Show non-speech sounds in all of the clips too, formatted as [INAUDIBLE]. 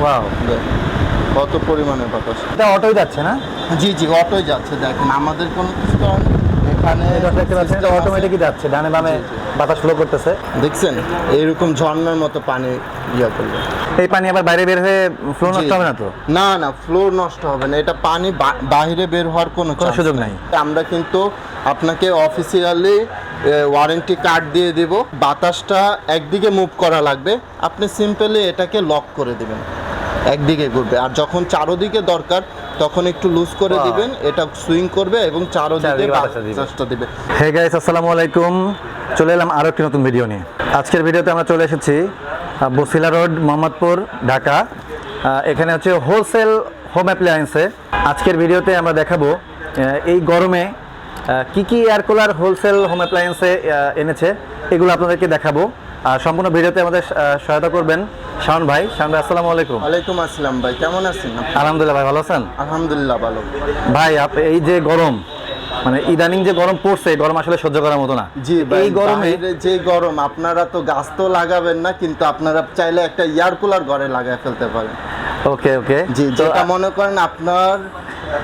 Wow কত পরিমাণে বাতাস? এটা অটোই যাচ্ছে না? জি জি অটোই যাচ্ছে দেখেন আমাদের কোনো কিছু নেই। এখানে। অটোমেটিকই যাচ্ছে ডানে বামে। বাতাস ফ্লো করতেছে। দেখছেন এইরকম ঝর্ণার মতো পানি ইয়া করবে। এই পানি আবার বাইরে বের হয়ে ফ্লো নষ্ট হবে না তো? না না ফ্লোর নষ্ট হবে না এটা পানি বাইরে বের হওয়ার কোনো সুযোগ নাই। আমরা কিন্তু আপনাকে অফিসিয়ালি ওয়ারেন্টি কার্ড দিয়ে দিব। বাতাসটা একদিকে মুভ করা লাগবে আপনি সিম্পলি এটাকে লক করে দিবেন। একদিকে ঘুরবে। আর যখন চারোদিকে দরকার তখন একটু লুজ করে দিবেন এটা সুইং করবে এবং চারোদিকে বাতাসটা দিবে। হে গাইস আসসালামু আলাইকুম। চলে এলাম আরও একটি নতুন ভিডিও নিয়ে। আজকের ভিডিওতে আমরা চলে এসেছি বসিলা রোড মোহাম্মদপুর ঢাকা। এখানে হচ্ছে হোলসেল হোম অ্যাপ্লায়েন্সে আজকের ভিডিওতে আমরা দেখাবো এই গরমে কি কি এয়ার কুলার হোলসেল হোম অ্যাপ্লায়েন্সে এনেছে এগুলো আপনাদেরকে দেখাবো। আর সম্পূর্ণ ভিডিওতে আমাদের সহায়তা করবেন। শাওন ভাই শাওন ভাই আসসালামু আলাইকুম। ওয়ালাইকুম আসসালাম ভাই কেমন আছেন আলহামদুলিল্লাহ ভাই ভালো আছেন? আলহামদুলিল্লাহ ভালো। ভাই আপ- এই যে গরম মানে ইদানিং যে গরম পড়ছে গরম আসলে সহ্য করার মতো না। জি এই গরমে যে গরম আপনারা তো গাছ তো লাগাবেন না কিন্তু আপনারা চাইলে একটা এয়ার কুলার ঘরে লাগায় ফেলতে পারেন। ওকে ওকে। জি যেটা মনে করেন আপনার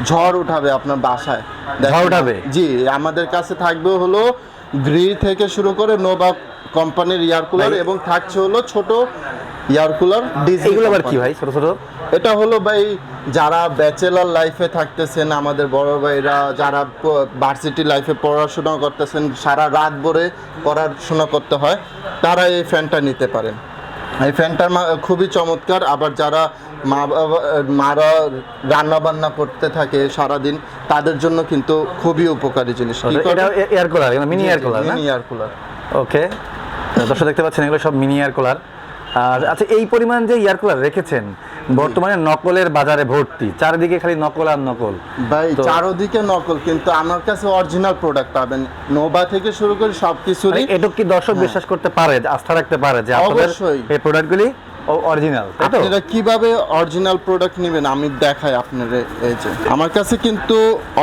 ঝড় উঠাবে আপনার বাসায়। ঝড় উঠাবে? জি আমাদের কাছে থাকবে হলো গ্রি থেকে শুরু করে নোভা কোম্পানির এয়ার কুলার এবং থাকছে হলো ছোট এয়ার কুলার ডিজি এইগুলো আবার কি ভাই ছোট ছোট? এটা হলো ভাই যারা ব্যাচেলার লাইফে থাকতেছেন আমাদের বড় ভাইরা যারা ভার্সিটি লাইফে পড়াশোনা করতেছেন সারা রাত ভরে পড়াশোনা করতে হয় তারা এই ফ্যানটা নিতে পারেন। এই ফ্যানটার খুবই চমৎকার আবার যারা মা বাবা মারা রান্না বান্না করতে থাকে সারাদিন তাদের জন্য কিন্তু খুবই উপকারী জিনিস। এটা air cooler mini air cooler না? Air cooler. ওকে দর্শক দেখতে পাচ্ছেন এগুলো সব মিনি এয়ার কুলার আর আচ্ছা এই পরিমাণ যে এয়ার কুলার রেখেছেন বর্তমানে নকলের বাজারে ভর্তি। চারিদিকে খালি নকল আর নকল। ভাই চারোদিকে নকল কিন্তু আমার কাছে অরিজিনাল প্রোডাক্ট পাবেন। নোভা থেকে শুরু করে সব কিছুরই এটা কি দর্শক বিশ্বাস করতে পারে আস্থা রাখতে পারে যে আপনাদের। এই প্রোডাক্টগুলি অরিজিনাল তাই তো? আপনারা কীভাবে অরিজিনাল প্রোডাক্ট নেবেন আমি দেখাই আপনাদের এই যে। আমার কাছে কিন্তু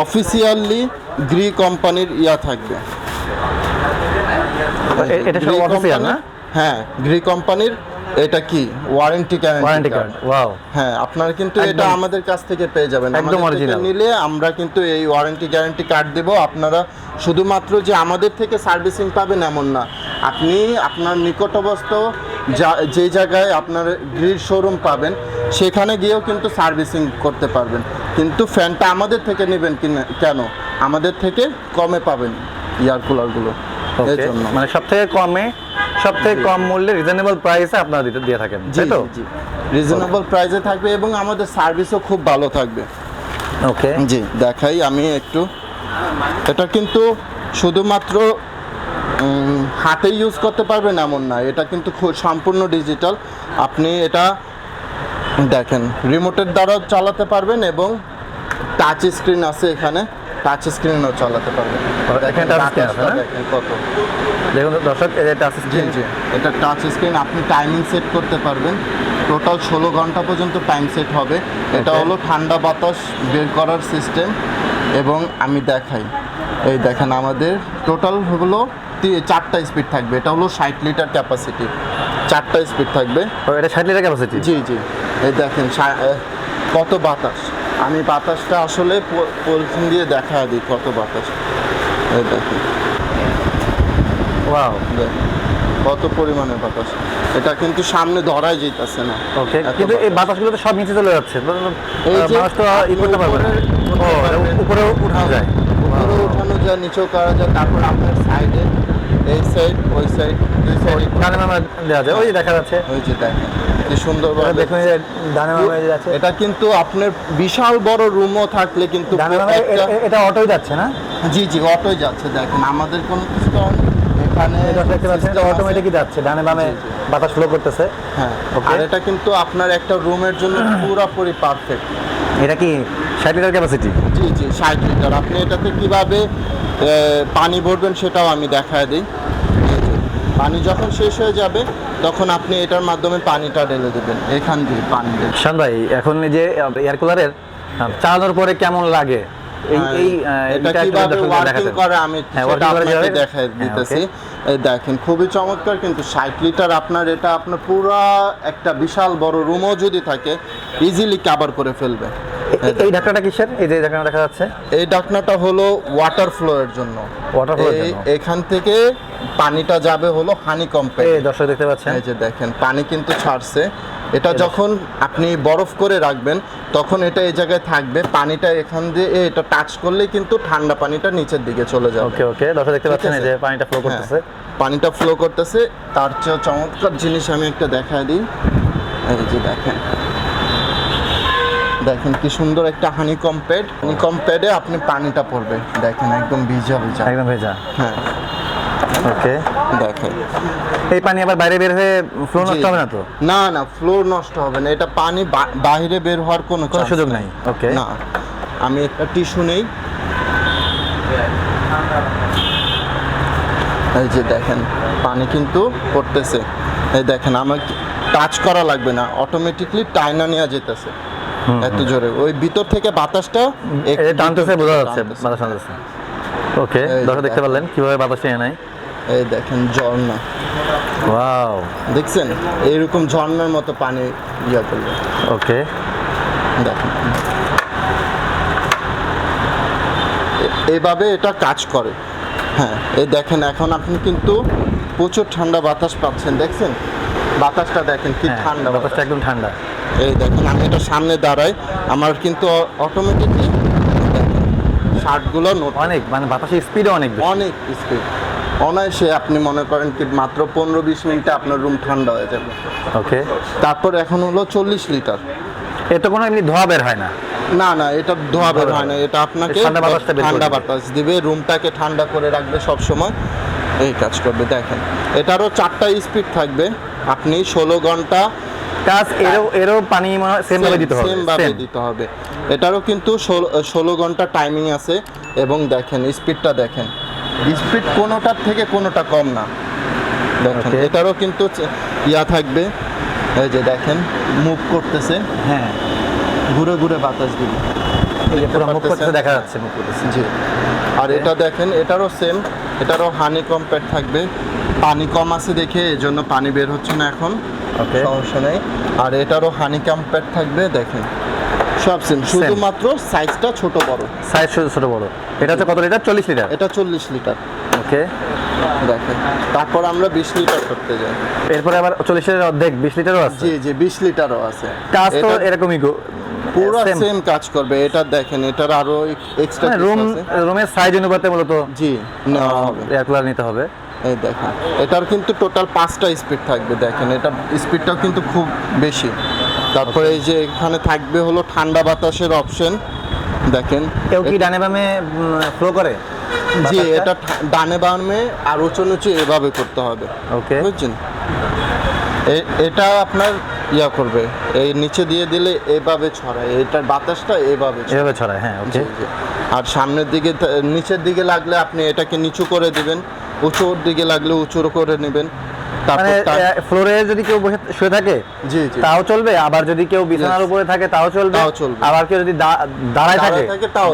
অফিসিয়ালি গ্রি কোম্পানির ইয়া থাকবে। এটা সব অফিসিয়াল না? হ্যাঁ গ্রি কোম্পানির এটা কি? ওয়ারেন্টি ওয়ারেন্টি কার্ড ওয়াও হ্যাঁ আপনারা কিন্তু এটা আমাদের কাছ থেকে পেয়ে যাবেন। একদম original। নিলে আমরা কিন্তু এই ওয়ারেন্টি গ্যারান্টি কার্ড দেব। আপনারা শুধুমাত্র যে আমাদের থেকে সার্ভিসিং পাবেন এমন না। আপনি আপনার নিকটবস্থ যা যে জায়গায় আপনার গ্রিল শোরুম পাবেন সেখানে গিয়েও কিন্তু সার্ভিসিং করতে পারবেন। কিন্তু ফ্যানটা আমাদের থেকে নেবেন কিনা কেন? আমাদের থেকে কমে পাবেন এয়ার কুলারগুলো ওকে জন্য। মানে সব থেকে কমে সব থেকে কম মূল্যে রিজনেবল প্রাইসে আপনারা দিতে দিয়ে থাকেন তাই তো? জি রিজনেবল প্রাইসে থাকবে এবং আমাদের সার্ভিসও খুব ভালো থাকবে। ওকে জি দেখাই আমি একটু। এটা কিন্তু শুধুমাত্র হাতে ইউজ করতে পারবেন এমন না এটা কিন্তু সম্পূর্ণ ডিজিটাল আপনি এটা দেখেন রিমোটের দ্বারাও চালাতে পারবেন এবং টাচ স্ক্রিন আছে এখানে। টাচ স্ক্রিনও চালাতে পারবেন দেখেন কত। দেখুন দর্শক যে টাচ জি স্ক্রিন জি এটা টাচ স্ক্রিন আপনি টাইমিং সেট করতে পারবেন। টোটাল ষোলো ঘণ্টা পর্যন্ত টাইম সেট হবে। এটা হলো ঠান্ডা বাতাস বের করার সিস্টেম এবং আমি দেখাই। এই দেখেন আমাদের টোটাল হলো চারটা স্পিড থাকবে। এটা হলো ষাট লিটার ক্যাপাসিটি চারটা স্পিড থাকবে। এটা ষাট লিটার ক্যাপাসিটি জি জি। এই দেখেন কত বাতাস। আমি বাতাসটা আসলে পলিথিন দিয়ে দেখা দিই কত বাতাস। এই ওয়াও কত পরিমাণে বাতাস। এটা কিন্তু সামনে ধরাই যেতেছে না। ওকে কিন্তু এই বাতাসগুলো তো সব নিচে চলে যাচ্ছে। মানুষ তো ই করতে পারবে না। উপরে উঠানো যায়। উপরে উঠানো যায় নিচেও করা যায় তারপর আপনার সাইডে এই সাইড ওই সাইড দুই সাইড দেওয়া যায়। ওই দেখা যাচ্ছে। ওই যে দেখেন। কি সুন্দর দেখুন ডানে বামে যাচ্ছে। এটা কিন্তু আপনার বিশাল বড় রুমও থাকলে কিন্তু এটা অটোই যাচ্ছে না? জি জি অটোই যাচ্ছে। দেখেন আমাদের কোনো কিছু করার নেই। এখানে দেখতে পাচ্ছেন এটা অটোমেটিকই যাচ্ছে ডানে বামে জি, জি। বাতাস ফ্লো করতেছে। হ্যাঁ. আর এটা কিন্তু আপনার একটা রুমের জন্য [CLEARS THROAT] পুরোপুরি পারফেক্ট এটা কি ষাট লিটার ক্যাপাসিটি জি জি ষাট লিটার আপনি এটাতে কীভাবে পানি ভরবেন সেটাও আমি দেখায় দিই। পানি যখন শেষ হয়ে যাবে তখন আপনি এটার মাধ্যমে পানিটা ঢেলে দেবেন এখান দিয়ে পানি শান ভাই এখন এই যে এয়ার কুলারের চালানোর পরে কেমন লাগে? এই এই এটা এটা কীভাবে ওয়ার্কিং করে আমি হ্যাঁ, আপনাকে দেখাই হ্যাঁ, দিতেছি। এই দেখেন খুবই চমৎকার কিন্তু ষাট লিটার আপনার এটা আপনার পুরা একটা বিশাল বড় রুমও যদি থাকে ইজিলি কাভার করে ফেলবে। এই ঢাকনাটা কিসের? এই যে ঢাকনা দেখা যাচ্ছে। এই ডাকনাটা হলো ওয়াটার ফ্লো এর জন্য। এই- জন্য। এখান থেকে পানিটা যাবে হলো হানি কম্পেট এই দর্শক দেখতে পাচ্ছেন। এই যে দেখেন পানি কিন্তু ছাড়ছে। এটা যখন আপনি বরফ করে রাখবেন তখন এটা এই জায়গায় থাকবে। পানিটা এখান দিয়ে এটা টাচ করলেই কিন্তু ঠান্ডা পানিটা নিচের দিকে চলে যাবে। ওকে ওকে। দর্শক দেখতে পাচ্ছেন এই যে পানিটা ফ্লো হ্যাঁ, করতেছে। পানিটা ফ্লো করতেছে। তার চেয়ে চমৎকার জিনিস আমি একটা দেখায় দিই। এই যে দেখেন। দেখেন কি সুন্দর একটা হানি কম্পেড হানি কম্পেডে আপনি পানিটা পড়বে। দেখেন একদম ভিজা ভিজা। একদম ভেজা। হ্যাঁ। ওকে। দেখেন। এই পানি আবার বাইরে বের হয়ে ফ্লো নষ্ট হবে না তো? না না ফ্লোর নষ্ট হবে না। এটা পানি বাইরে বের হওয়ার কোনো কোনো সুযোগ নাই। ওকে। না। আমি একটা টিস্যু নেই। এই যে দেখেন পানি কিন্তু পড়তেছে। এই দেখেন আমার টাচ করা লাগবে না। অটোমেটিকলি টাইনা নেওয়া যেতেছে। এত জোরে। ওই ভিতর থেকে বাতাসটা টানতেছে বোঝা যাচ্ছে বাতাস টানতেছে। ওকে দর্শক দেখতে পারলেন কীভাবে বাতাস এনে নেয়। এই দেখেন ঝর্ণা। ওয়াও। দেখছেন? এইরকম ঝর্ণার মতো পানি ইয়া করবে ওকে। দেখেন। এ- এইভাবে এটা কাজ করে। হ্যাঁ এই দেখেন এখন আপনি কিন্তু প্রচুর ঠান্ডা বাতাস পাচ্ছেন দেখছেন? বাতাসটা দেখেন কি হ্যাঁ ঠান্ডা বাতাসটা একদম ঠান্ডা। এই দেখেন আমি এটা সামনে দাঁড়াই। আমার কিন্তু অটোমেটিকলি শার্টগুলো অনেক মানে বাতাসের স্পিডও অনেক অনেক স্পিড অনায়াসে আপনি মনে করেন কি মাত্র পনেরো বিশ মিনিটে আপনার রুম ঠান্ডা হয়ে যাবে। ওকে তারপর এখন হলো চল্লিশ লিটার এতে কোনো এমনি ধোয়া বের হয় না? না না এটা ধোয়া বের হয় না। এটা আপনাকে ঠান্ডা বাতাস দিবে। রুমটাকে ঠান্ডা করে রাখবে সব সময় এই কাজ করবে দেখেন। এটারও চারটা স্পিড থাকবে। আপনি ষোলো ঘণ্টা কাজ এরও এরও পানি হয় সেম ভাবে দিতে হবে। সেম ভাবে দিতে হবে। এটারও কিন্তু ষোলো ঘণ্টা টাইমিং আছে এবং দেখেন স্পিডটা দেখেন। স্পিড কোনোটার থেকে কোনোটা কম না। দেখেন এটারও কিন্তু ইয়া থাকবে। এই যে দেখেন মুভ করতেছে। হ্যাঁ। ঘুরে ঘুরে বাতাস দিবে? দেখা যাচ্ছে মুখ করতেছে। জি। আর এটা দেখেন এটারও সেম এটারও হানি কম্প্যাক্ট থাকবে। পানি কম আছে দেখে এই জন্য পানি বের হচ্ছে না এখন। সমস্যা নেই। আর এটারও হানি কম্প্যাক্ট থাকবে দেখেন। সব সেম শুধুমাত্র সাইজটা ছোট বড়। সাইজ ছোট ছোট বড়। এটা হচ্ছে কত লিটার? চল্লিশ লিটার। এটা চল্লিশ লিটার। ওকে দেখেন তারপর আমরা বিশ লিটার করতে যাই। এরপরে আবার চল্লিশের অর্ধেক বিশ লিটারও আছে? জি জি বিশ লিটারও আছে। কাজ তো এরকমই গো পুরো সেম কাজ করবে। এটা দেখেন এটার আরও এক্সট্রা রুম রুমের সাইজ অনুপাতে মূলত জি হবে। এয়ার কুলার নিতে হবে। এই দেখেন এটার কিন্তু টোটাল পাঁচটা স্পিড থাকবে দেখেন এটা স্পিডটাও কিন্তু খুব বেশি। তারপরে এই যে এখানে থাকবে হলো ঠান্ডা বাতাসের অপশন দেখেন কেউ কি ডানে বামে ফ্লো করে জি এটা ডানে বামে আর উঁচু নিচু এভাবে করতে হবে ওকে বুঝছেন? এটা আপনার ইয়া করবে এই নিচে দিয়ে দিলে এভাবে ছড়ায় এটার বাতাসটা এভাবে এভাবে ছড়ায় হ্যাঁ ওকে। আর সামনের দিকে নিচের দিকে লাগলে আপনি এটাকে নিচু করে দিবেন উঁচুর দিকে লাগলে উঁচু করে নেবেন। মানে তারপর ফ্লোরে যদি কেউ বসে শুয়ে থাকে জি জি। তাও চলবে? আবার যদি কেউ বিছানার. উপরে থাকে তাও চলবে? তাও চলবে। আবার কেউ যদি দাঁড়ায় থাকে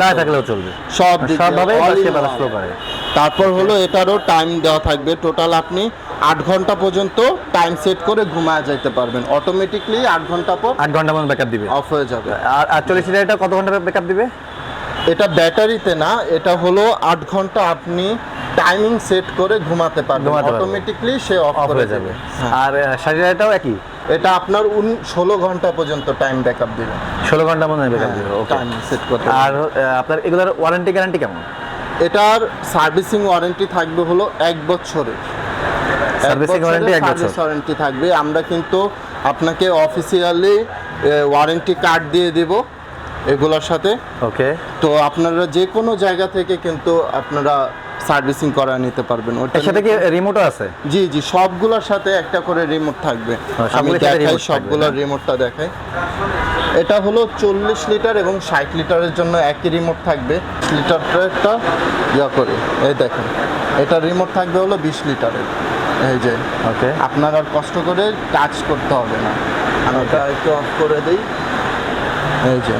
দাঁড়ায়। থাকলেও চলবে। সব সবভাবে ফ্লো করে। তারপর হলো এটারও টাইম দেওয়া থাকবে। টোটাল আপনি আট ঘণ্টা পর্যন্ত টাইম সেট করে ঘুমায় যাইতে পারবেন। অটোমেটিকলি আট ঘণ্টা পর আট ঘণ্টা মতো ব্যাকআপ দিবে। অফ হয়ে যাবে। আর আর চল্লিশ এটা কত ঘণ্টা ব্যাকআপ দিবে? এটা ব্যাটারিতে না এটা হলো আট ঘণ্টা আপনি টাইমিং সেট করে ঘুমাতে ঘুমাতে অটোমেটিকলি সে অফ হয়ে যাবে। হ্যাঁ। আর লিটারটাও একই? এটা আপনার ষোলো ঘণ্টা পর্যন্ত টাইম ব্যাকআপ দিবে। ষোলো ঘণ্টা মতো ব্যাকআপ দিবে ওকে টাইম সেট করতে আর আপনার এগুলোর ওয়ারেন্টি গ্যারান্টি কেমন? এটার সার্ভিসিং ওয়ারেন্টি থাকবে হলো এক বছরের। Servicing warranty এক বছর। ওয়ারেন্টি থাকবে। আমরা কিন্তু আপনাকে অফিসিয়ালি ওয়ারেন্টি কার্ড দিয়ে দেব এগুলোর সাথে। ওকে তো আপনারা যে কোনো জায়গা থেকে কিন্তু আপনারা সার্ভিসিং করা নিতে পারবেন। ওটা সাথে কি রিমোটও আছে? জি জি সবগুলোর সাথে একটা করে রিমোট থাকবে। আমি দেখাই সবগুলোর হ্যাঁ। রিমোটটা দেখাই। এটা হলো চল্লিশ লিটার এবং ষাট লিটারের জন্য একই রিমোট থাকবে। লিটারটা একটা ইয়া করে এই দেখেন। এটা রিমোট থাকবে হলো বিশ লিটারের এই যে। ওকে। আপনার আর কষ্ট করে টাচ করতে হবে না। আমি এটা একটু অফ করে দিই। এই যে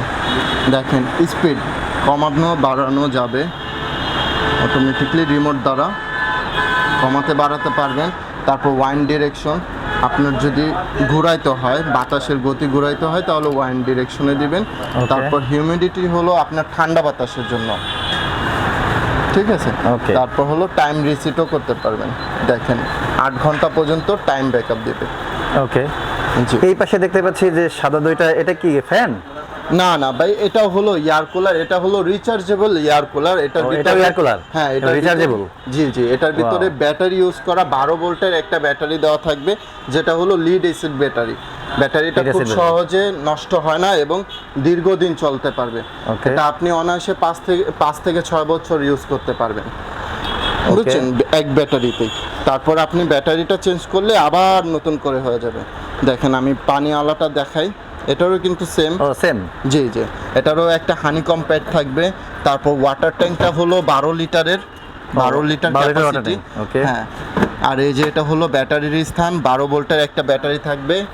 দেখেন স্পিড কমানো বাড়ানো যাবে। অটোমেটিকলি রিমোট দ্বারা কমাতে বাড়াতে পারবেন। তারপর ওয়াইন ডিরেকশন আপনার যদি ঘুরাইতে হয় বাতাসের গতি ঘুরাইতে হয় তাহলে ওয়াইন ডিরেকশনে দিবেন। তারপর হিউমিডিটি হলো আপনার ঠান্ডা বাতাসের জন্য। ঠিক আছে. তারপর হলো টাইম রিসিটও করতে পারবেন। দেখেন আট ঘণ্টা পর্যন্ত টাইম ব্যাকআপ দেবে। ওকে এই পাশে দেখতে পাচ্ছি যে সাদা দইটা এটা কি ফ্যান না না ভাই এটা হলো এয়ার কুলার এটা হলো রিচার্জেবল এয়ার কুলার এটাও air cooler? হ্যাঁ এটা Rechargeable? জি জি এটার ভিতরে ব্যাটারি ইউজ করা বারো ভোল্টের একটা ব্যাটারি দেওয়া থাকবে যেটা হলো লিড এসিড ব্যাটারি ব্যাটারিটা খুব সহজে নষ্ট হয় না এবং দীর্ঘদিন চলতে পারবে. এটা আপনি অনায়াসে পাঁচ থেকে পাঁচ থেকে ছয় বছর ইউজ করতে পারবেন। বুঝছেন? এক ব্যাটারিতেই তারপর আপনি ব্যাটারিটা চেঞ্জ করলে আবার নতুন করে হয়ে যাবে। দেখেন আমি পানি আলাটা দেখাই। এটারও কিন্তু সেম ও সেম জি জি। এটারও একটা হানি প্যাড থাকবে। তারপর ওয়াটার ট্যাঙ্কটা হলো বারো লিটারের বারো litre 12 litre water capacity okay হ্যাঁ। আর এই যে এটা হলো ব্যাটারির স্থান বারো ভোল্টের একটা ব্যাটারি থাকবে।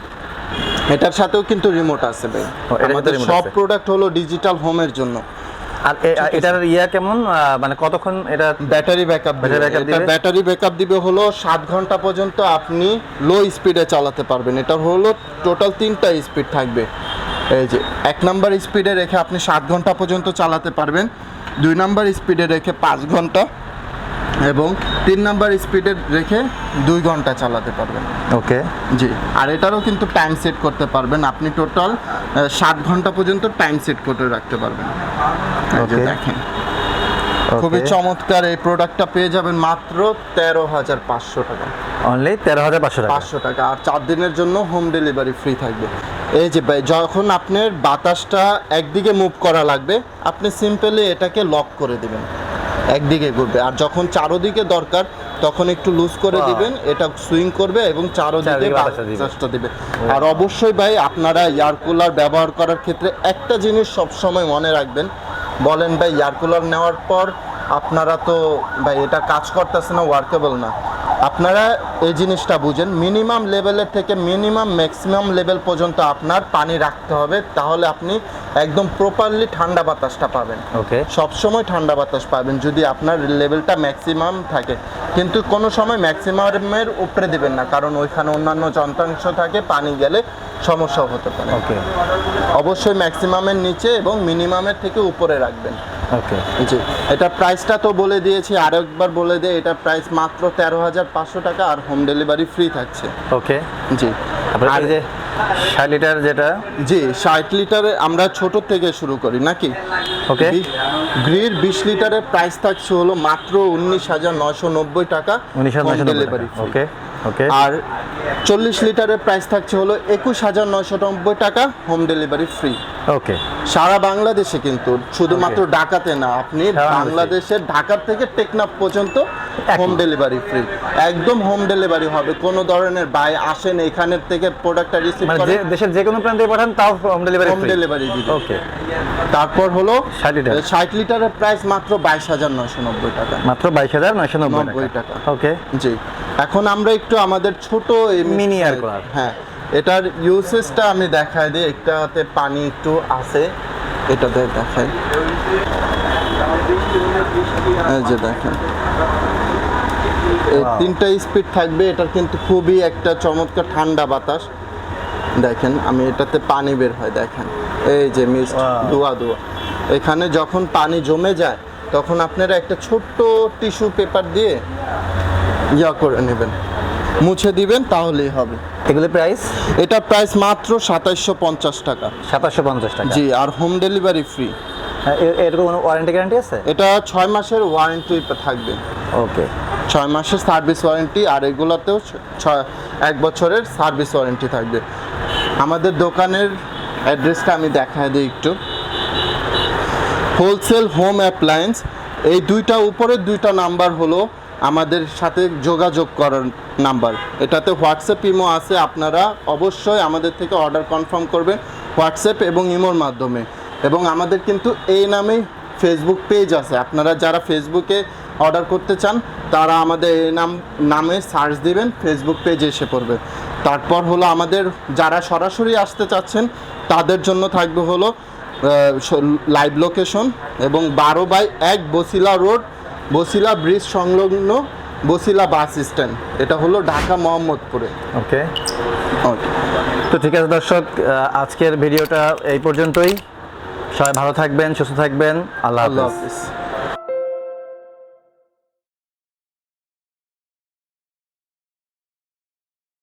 এটার সাথেও কিন্তু রিমোট আছে ভাই। আমাদের সব প্রোডাক্ট হলো ডিজিটাল হোমের জন্য। আর এটার ইয়া কেমন? মানে কতক্ষণ এটা ব্যাটারি ব্যাকআপ Battery backup দিবে? ব্যাটারি ব্যাকআপ দিবে হলো সাত ঘণ্টা পর্যন্ত আপনি লো স্পিডে চালাতে পারবেন। এটা হলো টোটাল তিনটা স্পিড থাকবে। এই যে এক নাম্বার স্পিডে রেখে আপনি সাত ঘণ্টা পর্যন্ত চালাতে পারবেন। দুই নাম্বার স্পিডে রেখে পাঁচ ঘণ্টা এবং তিন নাম্বার স্পিডে রেখে দুই ঘণ্টা চালাতে পারবেন। ওকে। জি আর এটারও কিন্তু টাইম সেট করতে পারবেন। আপনি টোটাল সাত ঘণ্টা পর্যন্ত টাইম সেট করে রাখতে পারবেন. দেখেন। খুবই চমৎকার এই প্রোডাক্টটা পেয়ে যাবেন মাত্র তেরো হাজার পাঁচশো টাকা। অনলি তেরো হাজার পাঁচশো টাকা? পাঁচশো টাকা। আর চার দিনের জন্য হোম ডেলিভারি ফ্রি থাকবে। এই যে যখন আপনার বাতাসটা একদিকে মুভ করা লাগবে আপনি সিম্পলি এটাকে লক করে দিবেন। একদিকে ঘুরবে। আর যখন চারোদিকে দরকার তখন একটু লুজ করে দিবেন এটা সুইং করবে এবং চারোদিকে। বাতাসটা দিবে। আর অবশ্যই ভাই আপনারা এয়ার কুলার ব্যবহার করার ক্ষেত্রে একটা জিনিস সবসময় মনে রাখবেন বলেন ভাই এয়ার কুলার নেওয়ার পর আপনারা তো ভাই এটা কাজ করতেছে না ওয়ার্কেবল না। আপনারা এই জিনিসটা বুঝেন মিনিমাম লেভেলের থেকে মিনিমাম ম্যাক্সিমাম লেভেল পর্যন্ত আপনার পানি রাখতে হবে তাহলে আপনি একদম প্রপারলি ঠান্ডা বাতাসটা পাবেন। ওকে সবসময় ঠান্ডা বাতাস পাবেন যদি আপনার লেভেলটা ম্যাক্সিমাম থাকে। কিন্তু কোনো সময় ম্যাক্সিমামের উপরে দিবেন না কারণ ওইখানে অন্যান্য যন্ত্রাংশ থাকে পানি গেলে সমস্যাও হতে পারে। ওকে অবশ্যই ম্যাক্সিমামের নিচে এবং মিনিমামের থেকে উপরে রাখবেন। ওকে জি। এটা প্রাইসটা তো বলে দিয়েছি আরেকবার বলে দিয়ে এটা প্রাইস মাত্র তেরো হাজার পাঁচশো টাকা আর হোম ডেলিভারি ফ্রি থাকছে। ওকে জি। আর যে ষাট লিটার যেটা? জি ষাট লিটারে আমরা ছোট থেকে শুরু করি নাকি? ওকে গ্রির বিশ লিটারের প্রাইস থাকছে হলো মাত্র উনিশ হাজার নয়শো নব্বই টাকা উনিশ হাজার ডেলিভারি টাকা। ওকে ওকে আর চল্লিশ লিটারের প্রাইস থাকছে হলো একুশ হাজার নয়শো নব্বই টাকা হোম ডেলিভারি ফ্রি ওকে সারা বাংলাদেশে কিন্তু শুধুমাত্র ঢাকাতে না আপনি বাংলাদেশের ঢাকার থেকে টেকনাফ পর্যন্ত। হোম ডেলিভারি ফ্রি একদম হোম ডেলিভারি হবে। কোনো ধরনের বাই আসেন এখানের থেকে প্রোডাক্টটা রিসিভ মানে করে দেশের যে কোনো প্রান্তে পাঠান তাও হোম ডেলিভারি হোম ডেলিভারি দিবে। ওকে তারপর হলো 60 লিটার। ষাট লিটারের প্রাইস মাত্র বাইশ হাজার নয়শো নব্বই টাকা। মাত্র বাইশ হাজার নয়শো নব্বই টাকা। ওকে জি। এখন আমরা একটু আমাদের ছোট মিনি আর। হ্যাঁ। এটার ইউসেজটা আমি দেখাই দিই। একটাতে পানি একটু আছে। এটাতে দেখাই। এই যে দেখেন. তিনটা স্পিড থাকবে এটার কিন্তু খুবই একটা চমৎকার ঠান্ডা বাতাস। দেখেন আমি এটাতে পানি বের হয় দেখেন। এই যে মিস্ট Wow. ধোয়া ধোয়া। এখানে যখন পানি জমে যায় তখন আপনারা একটা ছোট্ট টিস্যু পেপার দিয়ে ইয়া করে নেবেন। মুছে দিবেন তাহলেই হবে। এগুলি প্রাইস এটা প্রাইস মাত্র সাতাইশশো পঞ্চাশ টাকা। সাতাশশো পঞ্চাশ টাকা। জি আর হোম ডেলিভারি ফ্রি হ্যাঁ, এরকম কোনো ওয়ারেন্টি গ্যারান্টি আছে? এটা ছয় মাসের ওয়ারেন্টি থাকবে। ওকে ছয় মাসের সার্ভিস ওয়ারেন্টি আর এগুলোতেও ছয়, এক বছরের সার্ভিস ওয়ারেন্টি থাকবে। আমাদের দোকানের অ্যাড্রেসটা আমি দেখায় দিই একটু। হোলসেল হোম অ্যাপ্লায়েন্স, এই দুইটা উপরের দুইটা নাম্বার হলো আমাদের সাথে যোগাযোগ করার নাম্বার। এটাতে হোয়াটসঅ্যাপ ইমো আছে, আপনারা অবশ্যই আমাদের থেকে অর্ডার কনফার্ম করবেন হোয়াটসঅ্যাপ এবং ইমোর মাধ্যমে। এবং আমাদের কিন্তু এই নামেই ফেসবুক পেজ আছে। আপনারা যারা ফেসবুকে অর্ডার করতে চান তারা আমাদের এই নাম নামে সার্চ দিবেন ফেসবুক পেজ এসে পড়বে। তারপর হলো আমাদের যারা সরাসরি আসতে চাচ্ছেন তাদের জন্য থাকবে হলো লাইভ লোকেশন এবং বারো বাই এক বসিলা রোড বসিলা ব্রিজ সংলগ্ন বসিলা বাস স্ট্যান্ড এটা হলো ঢাকা মোহাম্মদপুরে। ওকে ওকে তো ঠিক আছে দর্শক আজকের ভিডিওটা এই পর্যন্তই। সবাই ভালো থাকবেন সুস্থ থাকবেন। আল্লাহ আল্লাহ হাফিজ।